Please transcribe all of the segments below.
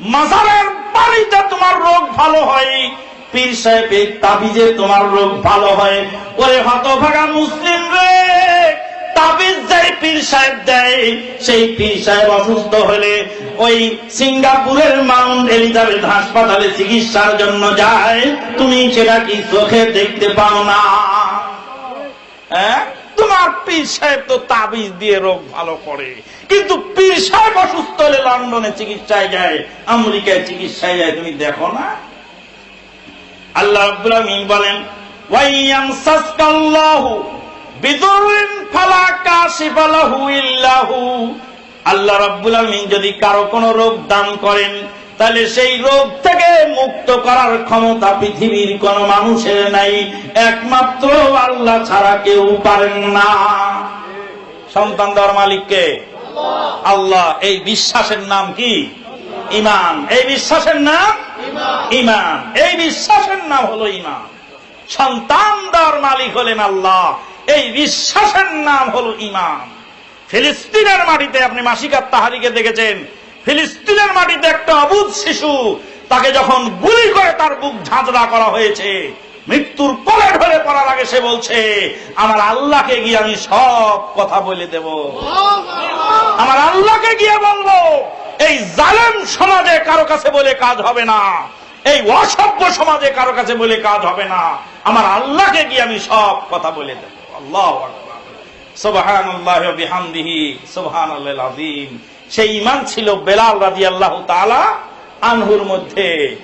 মাজারের পানিতে তোমার রোগ ভালো হয়, পীর সাহেবের তাবিজে তোমার রোগ ভালো হয়। ওরে হতভাগা মুসলিম রে, তাবিজ পীর সাহেব দেয়, সেই পীর সাহেব অসুস্থ হলে ওই সিঙ্গাপুরের মাউন্ট এলিজাবেথ হাসপাতালে চিকিৎসার জন্য যায়। তুমি সেটা কি চোখে দেখতে পাও না? পীর সাহেব তো তাবিজ দিয়ে রোগ ভালো করে। কিন্তু পীর সাহেব অসুস্থ হলে লন্ডনে চিকিৎসায় যায়, আমেরিকায় চিকিৎসায় যায়, তুমি দেখো না? আল্লাহ রাব্বুল আমিন বলেন আল্লাহ রাব্বুল আমিন যদি কারও কোনো রোগ দান করেন তাহলে সেই রোগ থেকে মুক্ত করার ক্ষমতা পৃথিবীর কোন মানুষের নাই। একমাত্র আল্লাহ ছাড়া কেউ পারেন না। সন্তান দেওয়ার মালিককে? আল্লাহ। এই বিশ্বাসের নাম কি? ইমান। এই বিশ্বাসের নাম? ইমান। এই বিশ্বাসের নাম হলো ইমান। সন্তান দেওয়ার মালিক হলেন আল্লাহ। এই বিশ্বাসের নাম হলো ইমান। ফিলিস্তিনের মাটিতে আপনি মাসিকার তাহারিকে দেখেছেন? ফিলিস্তিনের মাটিতে একটা অবুধ শিশু তাকে যখন গুলি করে তার বুক ঝাঁঝরা করা হয়েছে, মৃত্যুর কোলে ধরে পড়ার আগে সে বলছে, আমার আল্লাহকে গিয়ে আমি সব কথা বলে দেব। আমার আল্লাহকে গিয়ে বলব, এই জালেম সমাজে কারও কাছে বলে কাজ হবে না। এই অসভ্য সমাজে কারও কাছে বলে কাজ হবে না। আমার আল্লাহকে গিয়ে আমি সব কথা বলে দেব। আল্লাহ সেই ইমান ছিল বেলাল রাজি আল্লাহ আনহুর মধ্যে।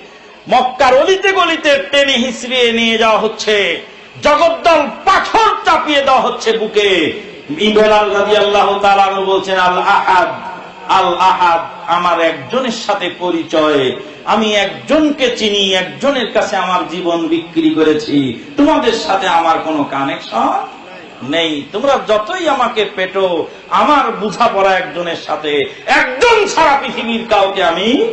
মক্কার অলিতে গলিতে টেনে হিসড়িয়ে নিয়ে যাওয়া হচ্ছে। জগদ্দল পাথর চাপিয়ে দেওয়া হচ্ছে বুকে। আল্লাহ বলছেন, আল আহাদ আল আহাদ, আমার একজনের সাথে পরিচয়। আমি একজনকে চিনি, একজনের কাছে আমার জীবন বিক্রি করেছি। তোমাদের সাথে আমার কোনো কানেকশন নেই। তোমরা যতই আমাকে পেটো, আমার বোঝাপড়া একজনের সাথে একজন সারা পৃথিবীর কাউকে আমি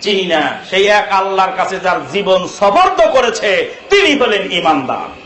চিনি না। সেই এক আল্লাহর কাছে যার জীবন সবর্দ করেছে, তিনি হলেন ইমানদার।